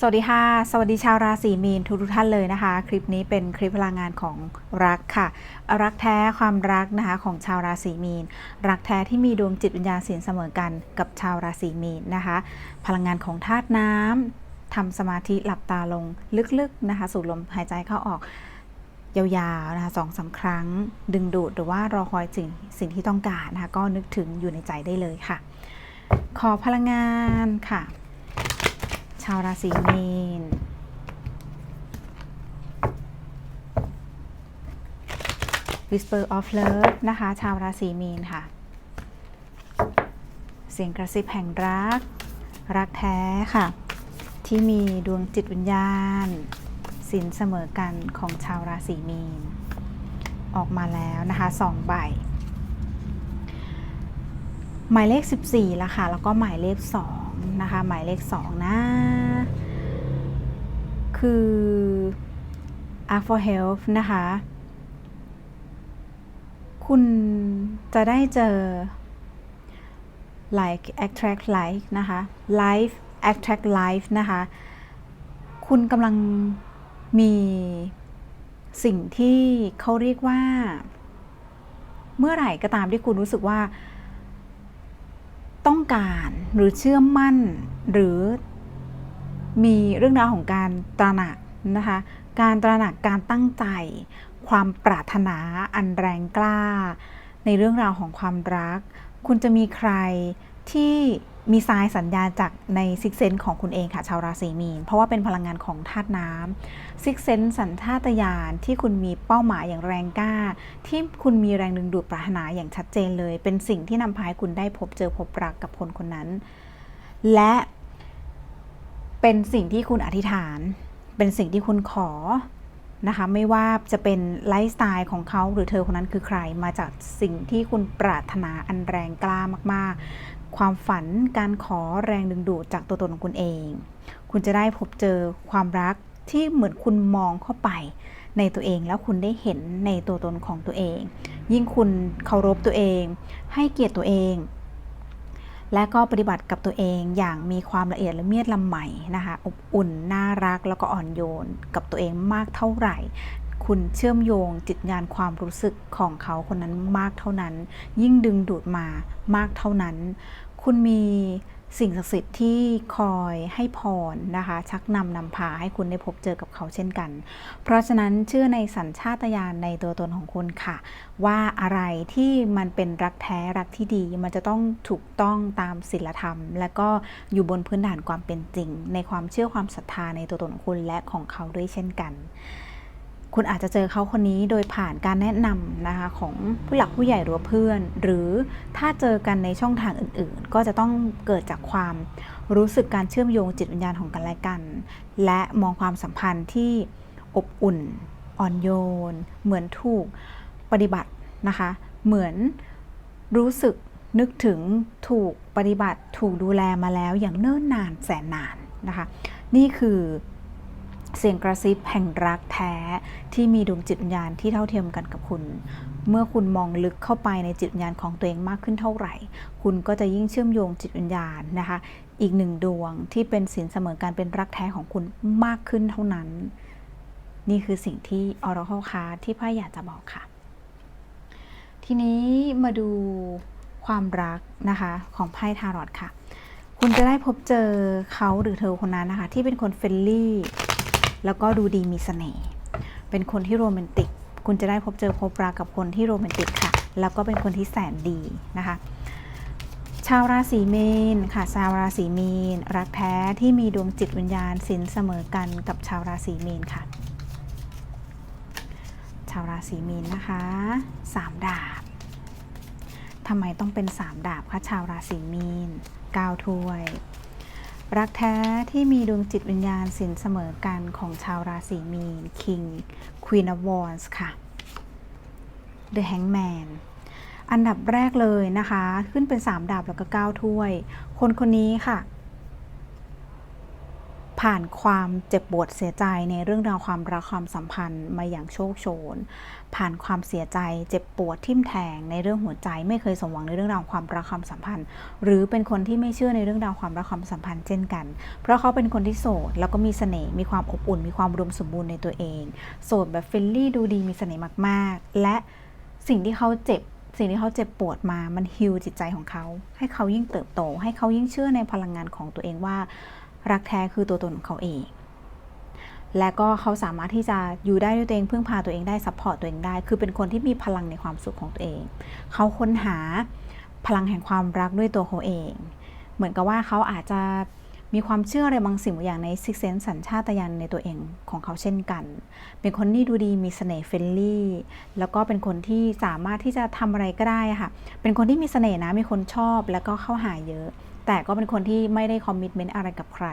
สวัสดีค่ะ สวัสดีชาวราศีมีนทุกทุกท่านเลยนะคะ คลิปนี้เป็นคลิปพลังงานของรักค่ะ รักแท้ความรักนะคะของชาวราศีมีน รักแท้ที่มีดวงจิตวิญญาณสินเสมอกันกับชาวราศีมีนนะคะ พลังงานของธาตุน้ำทำสมาธิหลับตาลงลึกๆนะคะ สูดลมหายใจเข้าออกยาวๆนะคะสองสาครั้ง ดึงดูดหรือว่ารอคอยสิ่งสิ่งที่ต้องการนะคะก็นึกถึงอยู่ในใจได้เลยค่ะ ขอพลังงานค่ะาวราศีมีน Whisper of Love นะคะ ชาวราศีมีนค่ะ เสียงกระซิบแห่งรัก รักแท้ค่ะ ที่มีดวงจิตวิญญาณสินเสมอกันของชาวราศีมีน ออกมาแล้วนะคะสองใบ หมายเลข 14แล้วค่ะ แล้วก็หมายเลข 2 นะคะ หมายเลข 2 นะ คือ Act for Health นะคะ คุณจะได้เจอ like attract like นะคะ life attract life นะคะ คุณกำลังมีสิ่งที่เขาเรียกว่า เมื่อไหร่ก็ตามที่คุณรู้สึกว่า ต้องการหรือเชื่อมั่นหรือมีเรื่องราวของการตระหนักนะคะ การตระหนักการตั้งใจ ความปรารถนาอันแรงกล้า ในเรื่องราวของความรัก คุณจะมีใครที่ มีสายสัญญาจากในซิกเซนของคุณเองค่ะชาวราศีมีน เพราะว่าเป็นพลังงานของธาตุน้ำซิกเซนสัญชาตญาณที่คุณมีเป้าหมายอย่างแรงกล้า ที่คุณมีแรงดึงดูดปรารถนาอย่างชัดเจนเลย เป็นสิ่งที่นำพาให้คุณได้พบเจอพบรักกับคนคนนั้น และเป็นสิ่งที่คุณอธิษฐาน เป็นสิ่งที่คุณขอนะคะไม่ว่าจะเป็นไลฟ์สไตล์ของเขาหรือเธอคนนั้นคือใครมาจากสิ่งที่คุณปรารถนาอันแรงกล้ามาก ความฝันการขอแรงดึงดูดจากตัวตนของคุณเอง คุณจะได้พบเจอความรักที่เหมือนคุณมองเข้าไปในตัวเองแล้วคุณได้เห็นในตัวตนของตัวเอง ยิ่งคุณเคารพตัวเอง ให้เกียรติตัวเอง และก็ปฏิบัติกับตัวเองอย่างมีความละเอียดละเมียดละไมนะคะอบอุ่นน่ารักแล้วก็อ่อนโยนกับตัวเองมากเท่าไหร่ คุณเชื่อมโยงจิตญาณความรู้สึกของเขาคนนั้นมากเท่านั้น ยิ่งดึงดูดมามากเท่านั้น คุณมีสิ่งศักดิ์สิทธิ์ที่คอยให้พรนะคะ ชักนำนำพาให้คุณได้พบเจอกับเขาเช่นกัน เพราะฉะนั้นเชื่อในสัญชาตญาณในตัวตนของคุณค่ะ ว่าอะไรที่มันเป็นรักแท้รักที่ดี มันจะต้องถูกต้องตามศีลธรรม และก็อยู่บนพื้นฐานความเป็นจริง ในความเชื่อความศรัทธาในตัวตนของคุณและของเขาด้วยเช่นกัน คุณอาจจะเจอเขาคนนี้โดยผ่านการแนะนำนะคะของผู้หลักผู้ใหญ่หรือเพื่อน หรือถ้าเจอกันในช่องทางอื่นๆ ก็จะต้องเกิดจากความรู้สึกการเชื่อมโยงจิตวิญญาณของกันและกัน และมองความสัมพันธ์ที่อบอุ่น อ่อนโยน เหมือนถูกปฏิบัตินะคะ เหมือนรู้สึกนึกถึงถูกปฏิบัติถูกดูแลมาแล้วอย่างเนิ่นนานแสนนานนะคะ นี่คือ เสียงกระซิบแห่งรักแท้ที่มีดวงจิตวิญญาณที่เท่าเทียมกันกับคุณ เมื่อคุณมองลึกเข้าไปในจิตวิญญาณของตัวเองมากขึ้นเท่าไหร่ คุณก็จะยิ่งเชื่อมโยงจิตวิญญาณนะคะ อีกหนึ่งดวงที่เป็นสินเสมอการเป็นรักแท้ของคุณมากขึ้นเท่านั้น นี่คือสิ่งที่ออร์เคิลคาที่พ่อยากจะบอกค่ะ ทีนี้มาดูความรักนะคะของไพ่ทารอตค่ะ คุณจะได้พบเจอเขาหรือเธอคนนั้นนะคะ ที่เป็นคนเฟรนลี่ แล้วก็ดูดีมีเสน่ห์เป็นคนที่โรแมนติก คุณจะได้พบเจอพบรักกับคนที่โรแมนติกค่ะ แล้วก็เป็นคนที่แสนดีนะคะ ชาวราศีเมีนค่ะ ชาวราศีมีนรักแท้ที่มีดวงจิตวิญญาณสินเสมอกันกับชาวราศีมีนค่ะ ชาวราศีมีนนะคะสามดาบทำไมต้องเป็นสามดาบคะชาวราศีมีนเก้าถ้วย รักแท้ที่มีดวงจิตวิญญาณสินเสมอกันของชาวราศีมีน King Queen of Wands ค่ะ The Hangman อันดับแรกเลยนะคะ ขึ้นเป็น 3 ดาบแล้วก็ 9 ถ้วย คนคนนี้ค่ะ ผ่านความเจ็บปวดเสียใจในเรื่องราวความรักความสัมพันธ์มาอย่างโชคโชน ผ่านความเสียใจเจ็บปวดทิ่มแทงในเรื่องหัวใจไม่เคยสมหวังในเรื่องราวความรักความสัมพันธ์ หรือเป็นคนที่ไม่เชื่อในเรื่องราวความรักความสัมพันธ์เช่นกัน เพราะเขาเป็นคนที่โสดแล้วก็มีเสน่ห์มีความอบอุ่น มีความรวมสมบูรณ์ในตัวเอง โสดแบบเฟรนลี่ดูดีมีเสน่ห์มาก ๆ และสิ่งที่เขาเจ็บสิ่งที่เขาเจ็บปวดมา มันฮิวจิตใจของเขา ให้เขายิ่งเติบโต ให้เขายิ่งเชื่อในพลังงานของตัวเองว่า รักแท้คือตัวตนของเขาเอง และก็เขาสามารถที่จะอยู่ได้ด้วยตัวเองพึ่งพาตัวเองได้ซัพพอร์ตตัวเองได้ คือเป็นคนที่มีพลังในความสุขของตัวเอง เขาค้นหาพลังแห่งความรักด้วยตัวเขาเอง เหมือนกับว่าเขาอาจจะมีความเชื่ออะไรบางสิ่งบางอย่างในซิกเซนสัญชาตญาณในตัวเองของเขาเช่นกัน เป็นคนที่ดูดีมีเสน่ห์เฟรนลี่ แล้วก็เป็นคนที่สามารถที่จะทำอะไรก็ได้ค่ะ เป็นคนที่มีเสน่ห์นะ มีคนชอบแล้วก็เข้าหาเยอะ แต่ก็เป็นคนที่ไม่ได้คอมมิชเมนต์อะไรกับใคร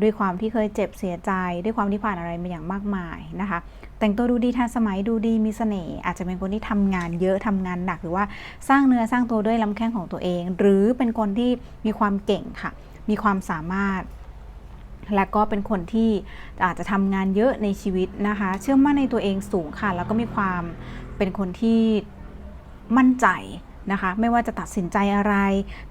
ด้วยความที่เคยเจ็บเสียใจ ด้วยความที่ผ่านอะไรมาอย่างมากมายนะคะ แต่งตัวดูดีทันสมัยดูดีมีเสน่ห์อาจจะเป็นคนที่ทำงานเยอะทำงานหนักหรือว่าสร้างเนื้อสร้างตัวด้วยลำแข้งของตัวเอง หรือเป็นคนที่มีความเก่งค่ะ มีความสามารถและก็เป็นคนที่อาจจะทำงานเยอะในชีวิตนะคะ เชื่อมั่นในตัวเองสูงค่ะ แล้วก็มีความเป็นคนที่มั่นใจ นะคะ ไม่ว่าจะตัดสินใจอะไร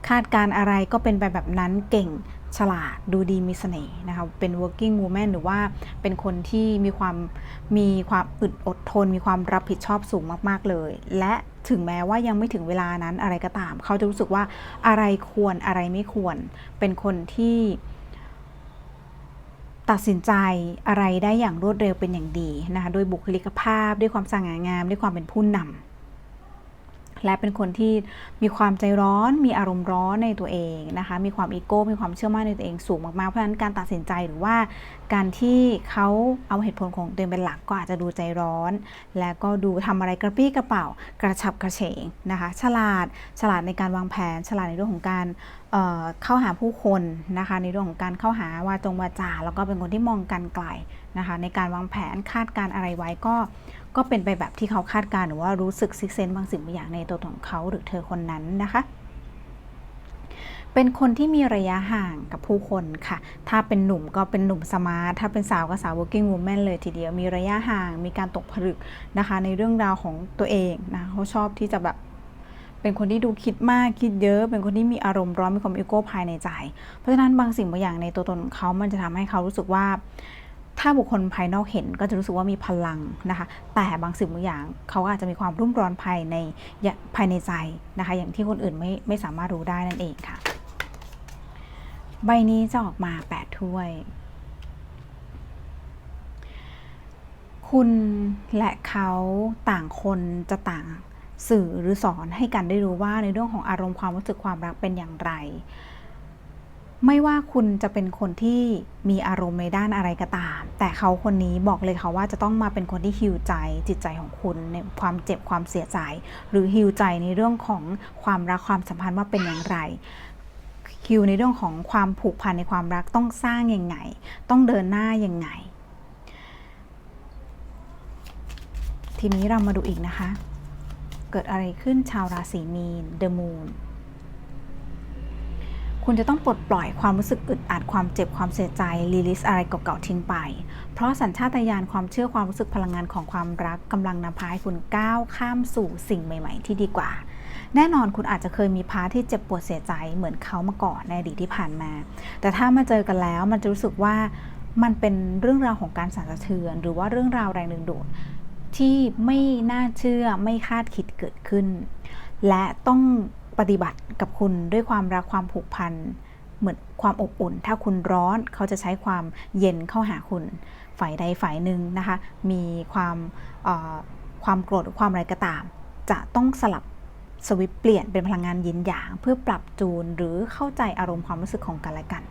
คาดการ์อะไรก็เป็นไปแบบนั้นเก่งฉลาดดูดีมีเสน่ห์นะคะ เป็น working woman หรือว่าเป็นคนที่มีความมีความอึดอดทน มีความรับผิดชอบสูงมากๆเลย และถึงแม้ว่ายังไม่ถึงเวลานั้นอะไรก็ตาม เขาจะรู้สึกว่าอะไรควรอะไรไม่ควร เป็นคนที่ ตัดสินใจอะไรได้อย่างรวดเร็วเป็นอย่างดีนะคะด้วยบุคลิกภาพ ด้วยความสง่างาม ด้วยความเป็นผู้นำ และเป็นคนที่มีความใจร้อน มีอารมณ์ร้อนในตัวเองนะคะ มีความอีโก้ มีความเชื่อมั่นในตัวเองสูงมากๆ เพราะฉะนั้นการตัดสินใจหรือว่า การที่เขาเอาเหตุผลของตัวเองเป็นหลักก็อาจจะดูใจร้อน และก็ดูทำอะไรกระปี้กระเป๋ากระฉับกระเฉงนะคะ ฉลาด ฉลาดในการวางแผน ฉลาดในเรื่องของการเเข้าหาผู้คนนะคะ ในเรื่องของการเข้าหาวาจงวาจา แล้วก็เป็นคนที่มองการไกลนะคะ ในการวางแผนคาดการอะไรไว้ก็ ก็เป็นไปแบบที่เขาคาดการณ์หรือว่ารู้สึกซิกเซนบางสิ่งบางอย่างในตัวของเขาหรือเธอคนนั้นนะคะเป็นคนที่มีระยะห่างกับผู้คนค่ะ ถ้าเป็นหนุ่มก็เป็นหนุ่มสมาร์ท ถ้าเป็นสาวก็สาว working woman เลยทีเดียว มีระยะห่าง มีการตกผลึกนะคะ ในเรื่องราวของตัวเองนะ เขาชอบที่จะแบบเป็นคนที่ดูคิดมากคิดเยอะ เป็นคนที่มีอารมณ์ร้อน มีความอีโก้ภายในใจ เพราะฉะนั้นบางสิ่งบางอย่างในตัวตนของเขา มันจะทำให้เขารู้สึกว่า ถ้าบุคคลภายนอกเห็นก็จะรู้สึกว่ามีพลังนะคะ แต่บางสิ่งบางอย่างเขาอาจจะมีความรุ่มร้อนภายในภายในใจนะคะ อย่างที่คนอื่นไม่ไม่สามารถรู้ได้นั่นเองค่ะ ใบนี้จะออกมา 8 ถ้วย คุณและเขาต่างคนจะต่างสื่อหรือสอนให้กันได้รู้ว่าในเรื่องของอารมณ์ความรู้สึกความรักเป็นอย่างไร ไม่ว่าคุณจะเป็นคนที่มีอารมณ์ในด้านอะไรก็ตาม แต่เขาคนนี้บอกเลยค่ะว่าจะต้องมาเป็นคนที่ฮิวใจจิตใจของคุณในความเจ็บความเสียใจ หรือฮิวใจในเรื่องของความรักความสัมพันธ์ว่าเป็นอย่างไรฮิวในเรื่องของความผูกพันในความรักต้องสร้างยังไง ต้องเดินหน้ายังไง ทีนี้เรามาดูอีกนะคะ เกิดอะไรขึ้นชาวราศีมีน The Moon คุณจะต้องปลดปล่อยความรู้สึกอึดอัดความเจ็บความเสียใจรีลิสอะไรเก่าๆทิ้งไป เพราะสัญชาตญาณความเชื่อความรู้สึกพลังงานของความรักกำลังนำพาให้คุณก้าวข้ามสู่สิ่งใหม่ ๆ ที่ดีกว่า แน่นอนคุณอาจจะเคยมีพาร์ทที่เจ็บปวดเสียใจเหมือนเขามาก่อนในอดีตที่ผ่านมา แต่ถ้ามาเจอกันแล้วมันจะรู้สึกว่ามันเป็นเรื่องราวของการสั่นสะเทือน หรือว่าเรื่องราวแรงดึงดูดที่ไม่น่าเชื่อไม่คาดคิดเกิดขึ้น และต้อง ปฏิบัติกับคุณด้วยความรักความผูกพันเหมือนความอบอุ่น ถ้าคุณร้อนเขาจะใช้ความเย็นเข้าหาคุณ ฝ่ายใดฝ่ายหนึ่งนะคะ มีความความโกรธหรือความอะไรก็ตาม จะต้องสลับสวิปเปลี่ยนเป็นพลังงานยินหยาง เพื่อปรับจูนหรือเข้าใจอารมณ์ความรู้สึกของกันและกัน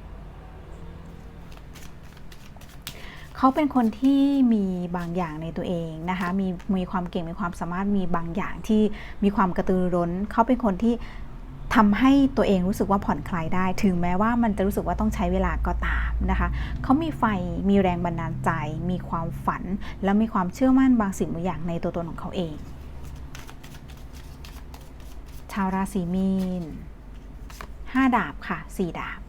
เขาเป็นคนที่มีบางอย่างในตัวเองนะคะ มีมีความเก่งมีความสามารถมีบางอย่างที่มีความกระตือรือร้น เขาเป็นคนที่ทำให้ตัวเองรู้สึกว่าผ่อนคลายได้ ถึงแม้ว่ามันจะรู้สึกว่าต้องใช้เวลาก็ตามนะคะ เขามีไฟ มีแรงบันดาลใจ มีความฝัน และมีความเชื่อมั่นบางสิ่งบางอย่างในตัวตนของเขาเอง ชาวราศีมีน 5 ดาบค่ะ 4 ดาบ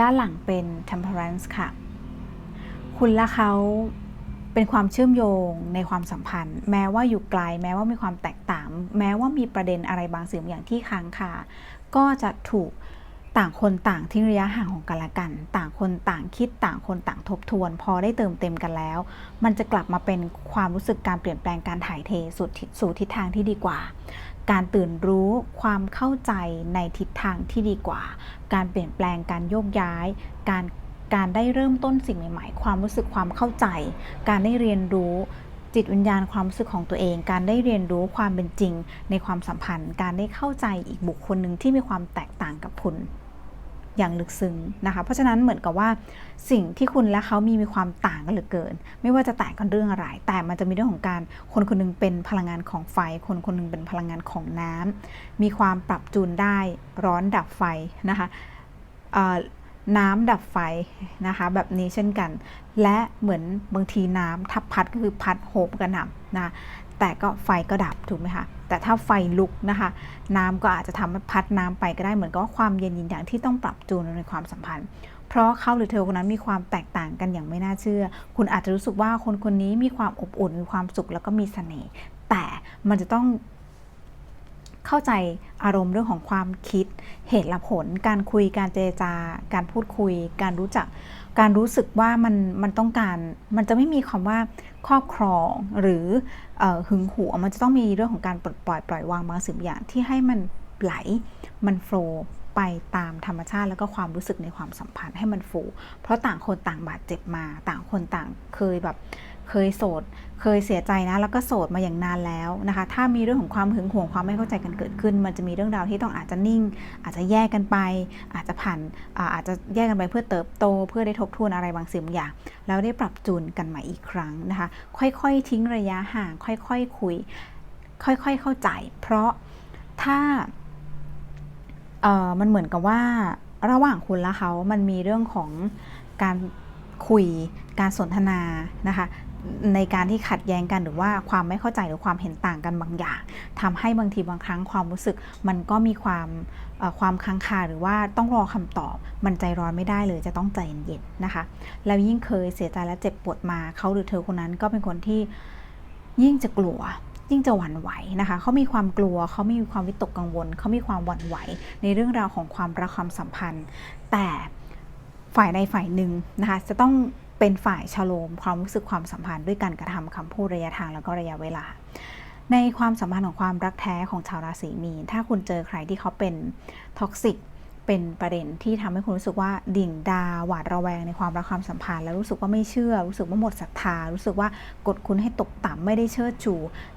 ด้านหลังเป็น temperance ค่ะ คุณและเขาเป็นความเชื่อมโยงในความสัมพันธ์ แม้ว่าอยู่ไกล แม้ว่ามีความแตกต่าง แม้ว่ามีประเด็นอะไรบางสิ่งอย่างที่ค้างคาก็จะถูกต่างคนต่างทิ้งระยะห่างของกันและกัน ต่างคนต่างคิดต่างคนต่างทบทวน พอได้เติมเต็มกันแล้ว มันจะกลับมาเป็นความรู้สึกการเปลี่ยนแปลงการถ่ายเทสู่ทิศทางที่ดีกว่า การตื่นรู้ความเข้าใจในทิศทางที่ดีกว่า การเปลี่ยนแปลงการโยกย้าย การการได้เริ่มต้นสิ่งใหม่ ๆ ความรู้สึกความเข้าใจ การได้เรียนรู้จิตวิญญาณความรู้สึกของตัวเอง การได้เรียนรู้ความเป็นจริงในความสัมพันธ์ การได้เข้าใจอีกบุคคลหนึ่งที่มีความแตกต่างกับคุณ อย่างลึกซึ้งนะคะ เพราะฉะนั้นเหมือนกับว่าสิ่งที่คุณและเขามีมีความต่างกันเหลือเกิน ไม่ว่าจะแต่างกันเรื่องอะไร แต่มันจะมีเรื่องของการคนคนหนึงเป็นพลังงานของไฟ คนคนหนึงเป็นพลังงานของน้ำมีความปรับจูนได้ร้อนดับไฟนะคะน้ำดับไฟนะคะแบบนี้เช่นกัน และเหมือนบางทีน้ำทับพัดก็คือพัดโหมกระหน่ำนะแต่ก็ไฟก็ดับถูกไหมคะ แต่ถ้าไฟลุกนะคะ น้ำก็อาจจะทำให้พัดน้ำไปก็ได้เหมือนกับว่าความเย็นยินอย่างที่ต้องปรับจูนในความสัมพันธ์ เพราะเขาหรือเธอคนนั้นมีความแตกต่างกันอย่างไม่น่าเชื่อ คุณอาจจะรู้สึกว่าคนคนนี้มีความอบอุ่นมีความสุขแล้วก็มีเสน่ห์แต่มันจะต้อง เข้าใจอารมณ์เรื่องของความคิด เหตุและผล การคุยการเจรจาการพูดคุย การรู้จัก การรู้สึกว่ามันมันต้องการ มันจะไม่มีคำว่าครอบครองหรืออหึงหวงมันจะต้องมีเรื่องของการปลดปล่อยปล่อยวางบางสิ่งบางอย่างที่ให้มันไหลมันโฟล์ไปตามธรรมชาติแล้วก็ความรู้สึกในความสัมพันธ์ให้มันฟู เพราะต่างคนต่างบาดเจ็บมา ต่างคนต่างเคยแบบ เคยโสด เคยเสียใจนะ แล้วก็โสดมาอย่างนานแล้วนะคะ ถ้ามีเรื่องของความหึงหวงความไม่เข้าใจกันเกิดขึ้น มันจะมีเรื่องราวที่ต้องอาจจะนิ่ง อาจจะแยกกันไป อาจจะผ่านอาอาจจะแยกกันไปเพื่อเติบโต เพื่อได้ทบทวนอะไรบางสิ่งบางอย่าง แล้วได้ปรับจูนกันใหม่อีกครั้งนะคะ ค่อยๆ ทิ้งระยะห่าง ค่อยๆคคุย ค่อยๆ เข้าใจ เพราะถ้ามันเหมือนกับว่าระหว่างคุณและเขา มันมีเรื่องของการคุย การสนทนานะคะ ในการที่ขัดแย้งกันหรือว่าความไม่เข้าใจหรือความเห็นต่างกันบางอย่างทำให้บางทีบางครั้งความรู้สึก มันก็มีความความค้างคาหรือว่าต้องรอคำตอบ มันใจร้อนไม่ได้เลยจะต้องใจเย็นๆนะคะ แล้วยิ่งเคยเสียใจและเจ็บปวดมาเขาหรือเธอคนนั้นก็เป็นคนที่ยิ่งจะกลัวยิ่งจะหวั่นไหวนะคะ เขามีความกลัว เขามีความวิตกกังวล เขามีความหวั่นไหว ในเรื่องราวของความรักความสัมพันธ์ แต่ฝ่ายใดฝ่ายหนึ่งนะคะ จะต้อง เป็นฝ่ายชโลมความรู้สึกความสัมพันธ์ด้วยการกระทำคำพูดระยะทางแล้วก็ระยะเวลา ในความสัมพันธ์ของความรักแท้ของชาวราศีมีนถ้าคุณเจอใครที่เขาเป็นท็อกซิก เป็นประเด็นที่ทำให้คุณรู้สึกว่าดิ่งดาหวาดระแวงในความรักความสัมพันธ์ แล้วรู้สึกว่าไม่เชื่อ รู้สึกว่าหมดศรัทธา รู้สึกว่ากดคุณให้ตกต่ำไม่ได้เชิดชู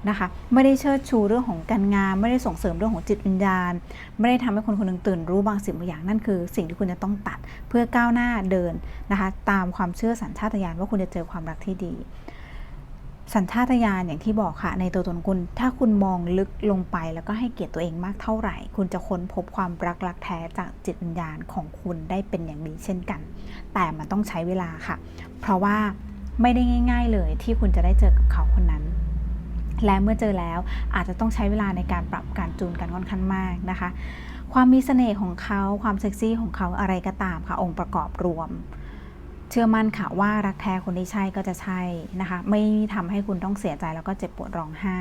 นะคะ ไม่ได้เชิดชูเรื่องของการงาน ไม่ได้ส่งเสริมเรื่องของจิตวิญญาณ ไม่ได้ทำให้คนคนหนึงตื่นรู้บางสิ่งบางอย่างนั่นคือ สิ่งที่คุณจะต้องตัดเพื่อก้าวหน้าเดินนะคะ ตามความเชื่อสัญชาตญาณว่าคุณจะเจอความรักที่ดี สัญชาตญาณอย่างที่บอกค่ะ ในตัวตนคุณ ถ้าคุณมองลึกลงไปแล้วก็ให้เกียรติตัวเองมากเท่าไหร่ คุณจะค้นพบความรักรักแท้จากจิตวิญญาณของคุณได้เป็นอย่างดีเช่นกัน แต่มันต้องใช้เวลาค่ะ เพราะว่าไม่ได้ง่าย ๆ เลยที่คุณจะได้เจอกับเขาคนนั้น และเมื่อเจอแล้วอาจจะต้องใช้เวลาในการปรับการจูนกันค่อนข้างมากนะคะ ความมีเสน่ห์ของเขาความเซ็กซี่ของเขาอะไรก็ตามค่ะ องค์ประกอบรวม เชื่อมั่นค่ะว่ารักแท้คนที่ใช่ก็จะใช่นะคะ ไม่ทำให้คุณต้องเสียใจแล้วก็เจ็บปวดร้องไห้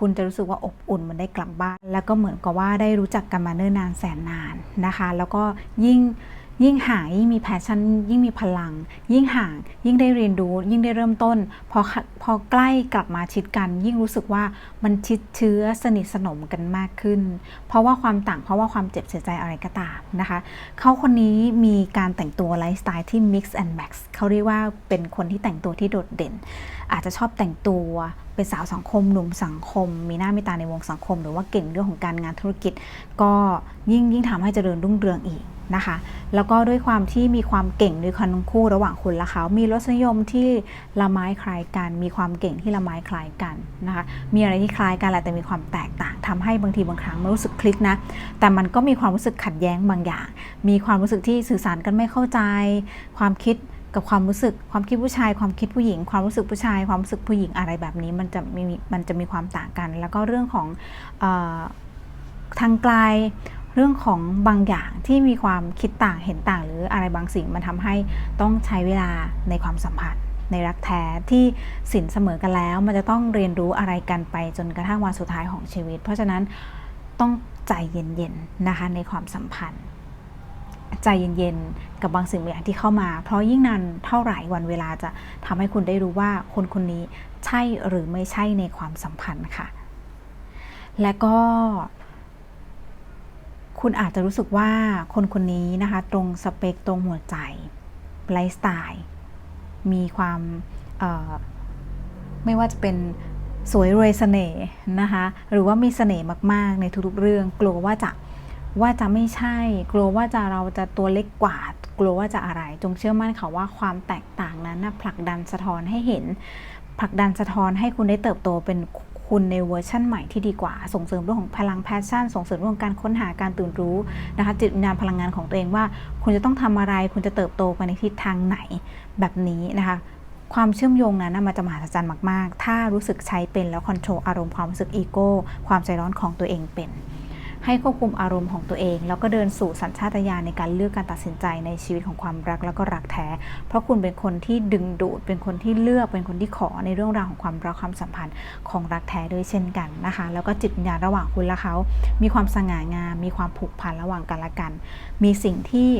คุณจะรู้สึกว่าอบอุ่นมันได้กลับบ้าน แล้วก็เหมือนกับว่าได้รู้จักกันมาเนิ่นนานแสนนานนะคะ แล้วก็ยิ่ง ยิ่งหายิ่งมีแพชชั่น ยิ่งมีพลัง ยิ่งห่าง ยิ่งได้เรียนรู้ ยิ่งได้เริ่มต้น พอพอใกล้กลับมาชิดกัน ยิ่งรู้สึกว่ามันชิดเชื้อสนิทสนมกันมากขึ้น เพราะว่าความต่างเพราะว่าความเจ็บเสียใจอะไรก็ตามนะคะเขาคนนี้มีการแต่งตัวไลฟ์สไตล์ที่ mix and max เขาเรียกว่าเป็นคนที่แต่งตัวที่โดดเด่น อาจจะชอบแต่งตัว เป็นสาวสังคมหนุ่มสังคม มีหน้ามีตาในวงสังคม หรือว่าเก่งเรื่องของการงานธุรกิจ ก็ยิ่งยิ่งทำให้เจริญรุ่งเรืองอีกนะคะ แล้วก็ด้วยความที่มีความเก่งด้วยกันทั้งคู่ระหว่างคุณและเขา มีรสนิยมที่ละไม้คล้ายกัน มีความเก่งที่ละไม้คล้ายกันนะคะ มีอะไรที่คล้ายกันแหละแต่มีความแตกต่างทำให้บางทีบางครั้งมันรู้สึกคลิกนะ แต่มันก็มีความรู้สึกขัดแย้งบางอย่าง มีความรู้สึกที่สื่อสารกันไม่เข้าใจ ความคิด กับความรู้สึกความคิดผู้ชาย ความคิดผู้หญิง ความรู้สึกผู้ชาย ความรู้สึกผู้หญิงอะไรแบบนี้มันจะมีมันจะมีความต่างกัน แล้วก็เรื่องของออทางไกลเรื่องของบางอย่างที่มีความคิดต่างเห็นต่าง หรืออะไรบางสิ่งมันทำให้ต้องใช้เวลาในความสัมพันธ์ในรักแท้ที่สินเสมอกันแล้ว มันจะต้องเรียนรู้อะไรกันไปจนกระทั่งวันสุดท้ายของชีวิต เพราะฉะนั้นต้องใจเย็นๆนะคะในความสัมพันธ์ ใจเย็นๆ กับบางสิ่งบางอย่างที่เข้ามา เพราะยิ่งนานเท่าไหร่วันเวลาจะทำให้คุณได้รู้ว่าคนคนนี้ใช่หรือไม่ใช่ในความสัมพันธ์ค่ะ และก็ คุณอาจจะรู้สึกว่าคนคนนี้นะคะ ตรงสเปคตรงหัวใจไลฟ์สไตล์มีความไม่ว่าจะเป็นสวยรวยเสน่ห์นะคะ หรือว่ามีเสน่ห์มาก ๆ ในทุกๆเรื่อง กลัวว่าจะ ว่าจะไม่ใช่ กลัวว่าจะเราจะตัวเล็กกว่า กลัวว่าจะอะไร จงเชื่อมั่นค่ะว่าความแตกต่างนั้นนะผลักดันสะท้อนให้เห็น ผลักดันสะท้อนให้คุณได้เติบโตเป็นคุณในเวอร์ชั่นใหม่ที่ดีกว่า ส่งเสริมเรื่องของพลังแพชชั่น ส่งเสริมเรื่องของการค้นหาการตื่นรู้นะคะจิตวิญญาณพลังงานของตัวเองว่า คุณจะต้องทำอะไร คุณจะเติบโตไปในทิศทางไหนแบบนี้นะคะความเชื่อมโยงนั้นนะมันจะมหัศจรรย์มาก ๆ ถ้ารู้สึกใช้เป็นแล้วคอนโทรลอารมณ์ความรู้สึกอีโก้ ความใจร้อนของตัวเองเป็น ให้ควบคุมอารมณ์ของตัวเอง แล้วก็เดินสู่สัญชาตญาณในการเลือกการตัดสินใจในชีวิตของความรักแล้วก็รักแท้ เพราะคุณเป็นคนที่ดึงดูด เป็นคนที่เลือก เป็นคนที่ขอในเรื่องราวของความรักความสัมพันธ์ของรักแท้ด้วยเช่นกันนะคะ แล้วก็จิตวิญญาณระหว่างคุณและเขา มีความสง่างาม มีความผูกพันระหว่างกันและกัน มีสิ่งที่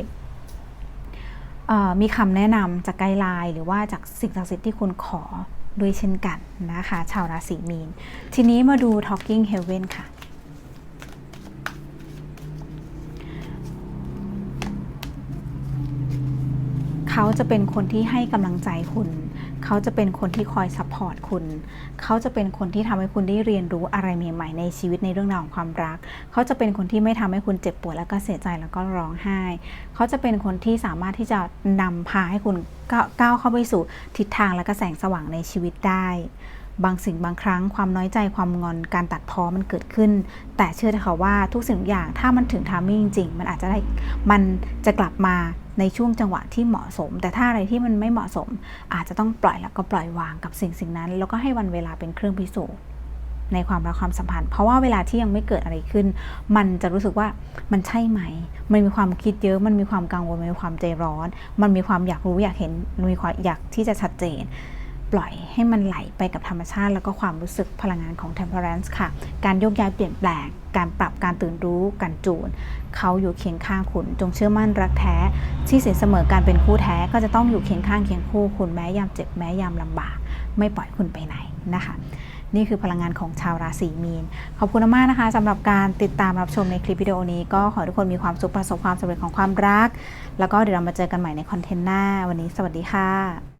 มีคำแนะนำจากไกด์ไลน์หรือว่าจากสิ่งศักดิ์สิทธิ์ที่คุณขอด้วยเช่นกันนะคะ ชาวราศีมีน ทีนี้มาดู Talking Heaven ค่ะ เขาจะเป็นคนที่ให้กำลังใจคุณ เขาจะเป็นคนที่คอยซัพพอร์ตคุณ เขาจะเป็นคนที่ทำให้คุณได้เรียนรู้อะไรใหม่ๆในชีวิตในเรื่องราวของความรัก เขาจะเป็นคนที่ไม่ทำให้คุณเจ็บปวดแล้วก็เสียใจแล้วก็ร้องไห้ เขาจะเป็นคนที่สามารถที่จะนำพาให้คุณก้าวเข้าไปสู่ทิศทางและก็แสงสว่างในชีวิตได้บางสิ่งบางครั้งความน้อยใจความงอนการตัดพ้อมันเกิดขึ้น แต่เชื่อเถอะค่ะว่าทุกสิ่งทุกอย่างถ้ามันถึงทามมิ่งจริง มันอาจจะได้มันจะกลับมา ในช่วงจังหวะที่เหมาะสม แต่ถ้าอะไรที่มันไม่เหมาะสม อาจจะต้องปล่อยแล้วก็ปล่อยวางกับสิ่งสิ่งนั้น แล้วก็ให้วันเวลาเป็นเครื่องพิสูจน์ในความรักความสัมพันธ์ เพราะว่าเวลาที่ยังไม่เกิดอะไรขึ้น มันจะรู้สึกว่ามันใช่ไหม มันมีความคิดเยอะ มันมีความกังวล มันมีความใจร้อน มันมีความอยากรู้อยากเห็นมันมีความอยากที่จะชัดเจน ปล่อยให้มันไหลไปกับธรรมชาติ แล้วก็ความรู้สึกพลังงานของ temperance ค่ะ การโยกย้ายเปลี่ยนแปลง การปรับการตื่นรู้การจูน เขาอยู่เคียงข้างคุณ จงเชื่อมั่นรักแท้ ที่เสินเสมอการเป็นคู่แท้ก็จะต้องอยู่เคียงข้างเคียงคู่คุณแม้ยามเจ็บแม้ยามลำบาก ไม่ปล่อยคุณไปไหนนะคะนี่คือพลังงานของชาวราศีมีน ขอบคุณมากนะคะสำหรับการติดตามรับชมในคลิปวิดีโอนี้ ก็ขอทุกคนมีความสุขประสบความสำเร็จของความรัก แล้วก็เดี๋ยวเรามาเจอกันใหม่ในคอนเทนต์หน้า วันนี้สวัสดีค่ะ